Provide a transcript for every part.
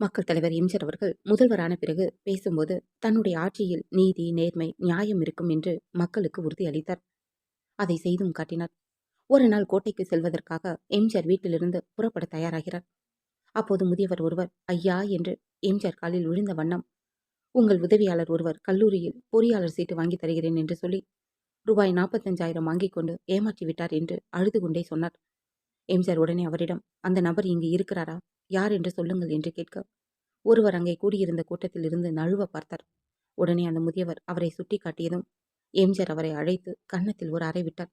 மக்கள் தலைவர் எம்ஜிஆர் அவர்கள் முதல்வரான பிறகு பேசும்போது தன்னுடைய ஆட்சியில் நீதி நேர்மை நியாயம் இருக்கும் என்று மக்களுக்கு உறுதியளித்தார் அதை செய்தும் காட்டினார். ஒரு நாள் கோட்டைக்கு செல்வதற்காக எம்ஜிஆர் வீட்டிலிருந்து புறப்பட தயாராகிறார். அப்போது முதியவர் ஒருவர் ஐயா என்று எம்ஜிஆர் காலில் விழுந்த வண்ணம் உங்கள் உதவியாளர் ஒருவர் கல்லூரியில் பொறியாளர் சீட்டு வாங்கி தருகிறேன் என்று சொல்லி ரூபாய் நாற்பத்தஞ்சாயிரம் வாங்கிக் கொண்டு ஏமாற்றி விட்டார் என்று அழுது கொண்டே சொன்னார். எம்ஜிஆர் உடனே அவரிடம் அந்த நபர் இங்கு இருக்கிறாரா? யார் என்று சொல்லுங்கள் என்று கேட்க ஒருவர் அங்கே கூடியிருந்த கூட்டத்தில் இருந்து நழுவ பார்த்தார். உடனே அந்த முதியவர் அவரை சுட்டி காட்டியதும் எம்ஜிஆர் அவரை அழைத்து கன்னத்தில் ஒரு அறை விட்டார்.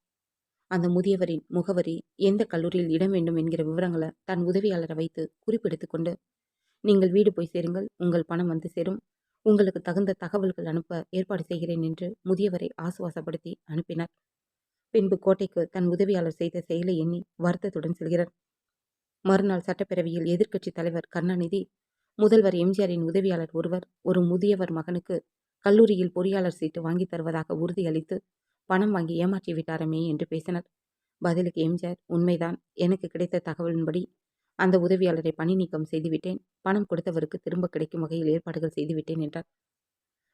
அந்த முதியவரின் முகவரி எந்த கல்லூரியில் இடம் வேண்டும் என்கிற விவரங்களை தன் உதவியாளரை வைத்து குறிப்பெடுத்துக் கொண்டு நீங்கள் வீடு போய் சேருங்கள் உங்கள் பணம் வந்து சேரும். உங்களுக்கு தகுந்த தகவல்கள் அனுப்ப ஏற்பாடு செய்கிறேன் என்று முதியவரை ஆசுவாசப்படுத்தி அனுப்பினார். பின்பு கோட்டைக்கு தன் உதவியாளர் செய்த செயலை எண்ணி வருத்தத்துடன் செல்கிறார். மறுநாள் சட்டப்பேரவையில் எதிர்க்கட்சித் தலைவர் கருணாநிதி முதல்வர் எம்ஜிஆரின் உதவியாளர் ஒருவர் ஒரு முதியவர் மகனுக்கு கல்லூரியில் பொறியாளர் சீட்டு வாங்கி தருவதாக உறுதியளித்து பணம் வாங்கி ஏமாற்றி விட்டாரமே என்று பேசினர். பதிலுக்கு எம்ஜிஆர் உண்மைதான் எனக்கு கிடைத்த தகவலின்படி அந்த உதவியாளரை பணி நீக்கம் செய்துவிட்டேன் பணம் கொடுத்தவருக்கு திரும்ப கிடைக்கும் வகையில் ஏற்பாடுகள் செய்துவிட்டேன் என்றார்.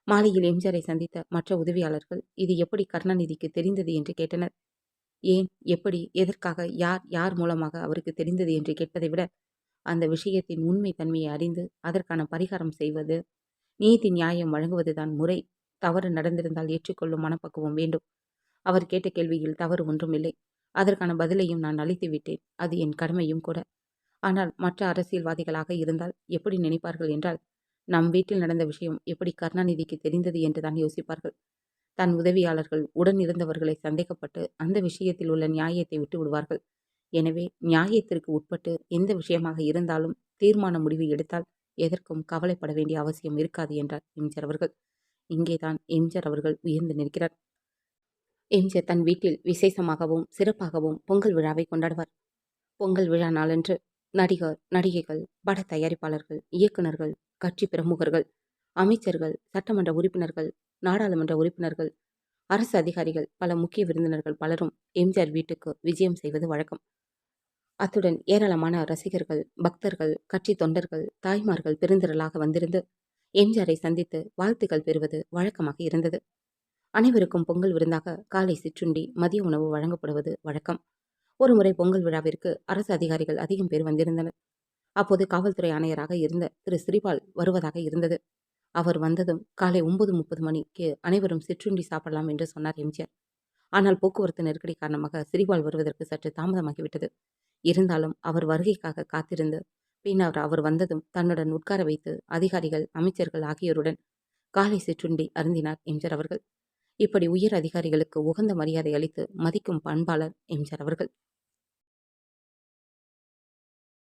மாலையில் எம்ஜிஆரை சந்தித்த மற்ற உதவியாளர்கள் இது எப்படி கருணாநிதிக்கு தெரிந்தது என்று கேட்டனர்? ஏன் எப்படி எதற்காக யார் யார் மூலமாக அவருக்கு தெரிந்தது? என்று கேட்பதை விட அந்த விஷயத்தின் உண்மை தன்மையை அறிந்து அதற்கான பரிகாரம் செய்வது நீதி நியாயம் வழங்குவதுதான் முறை. தவறு நடந்திருந்தால் ஏற்றுக்கொள்ளும் மனப்பக்குவம் வேண்டும். அவர் கேட்ட கேள்வியில் தவறு ஒன்றுமில்லை அதற்கான பதிலையும் நான் அளித்து விட்டேன். அது என் கடமையும் கூட. ஆனால் மற்ற அரசியல்வாதிகளாக இருந்தால் எப்படி நினைப்பார்கள் என்றால் நம் வீட்டில் நடந்த விஷயம் எப்படி கருணாநிதிக்கு தெரிந்தது என்றுதான் யோசிப்பார்கள். தன் உதவியாளர்கள் உடன் இருந்தவர்களை சந்தேகப்பட்டு அந்த விஷயத்தில் உள்ள நியாயத்தை விட்டு விடுவார்கள். எனவே நியாயத்திற்கு உட்பட்டு எந்த விஷயமாக இருந்தாலும் தீர்மான முடிவு எடுத்தால் எதற்கும் கவலைப்பட வேண்டிய அவசியம் இருக்காது என்றார் எம்ஜிஆர் அவர்கள். இங்கேதான் எம்ஜிஆர் அவர்கள் உயர்ந்து நிற்கிறார். எம்ஜிஆர் தன் வீட்டில் விசேஷமாகவும் சிறப்பாகவும் பொங்கல் விழாவை கொண்டாடுவார். பொங்கல் விழா நாளன்று நடிகர் நடிகைகள் பட தயாரிப்பாளர்கள் இயக்குநர்கள் கட்சி பிரமுகர்கள் அமைச்சர்கள் சட்டமன்ற உறுப்பினர்கள் நாடாளுமன்ற உறுப்பினர்கள் அரசு அதிகாரிகள் பல முக்கிய விருந்தினர்கள் பலரும் எம்ஜிஆர் வீட்டுக்கு விஜயம் செய்வது வழக்கம். அத்துடன் ஏராளமான ரசிகர்கள் பக்தர்கள் கட்சி தொண்டர்கள் தாய்மார்கள் பெருந்திரளாக வந்திருந்து எம்ஜிஆரை சந்தித்து வாழ்த்துக்கள் பெறுவது வழக்கமாக இருந்தது. அனைவருக்கும் பொங்கல் விருந்தாக காலை சிற்றுண்டி மதிய உணவு வழங்கப்படுவது வழக்கம். ஒருமுறை பொங்கல் விழாவிற்கு அரசு அதிகாரிகள் அதிகம் பேர் வந்திருந்தனர். அப்போது காவல்துறை ஆணையராக இருந்த திரு. ஸ்ரீபால் வருவதாக இருந்தது. அவர் வந்ததும் காலை ஒன்பது முப்பது மணிக்கு அனைவரும் சிற்றுண்டி சாப்பிடலாம் என்று சொன்னார் எம்ஜிஆர். ஆனால் போக்குவரத்து நெருக்கடி காரணமாக ஸ்ரீபால் வருவதற்கு சற்று தாமதமாகிவிட்டது. இருந்தாலும் அவர் வருகைக்காக காத்திருந்து பின்னர் அவர் வந்ததும் தன்னுடன் உட்கார வைத்து அதிகாரிகள் அமைச்சர்கள் ஆகியோருடன் காலை சிற்றுண்டி அருந்தினார் எம்ஜிஆர் அவர்கள். இப்படி உயர் அதிகாரிகளுக்கு உகந்த மரியாதை அளித்து மதிக்கும் பண்பாளர் எம்ஜிஆர் அவர்கள்.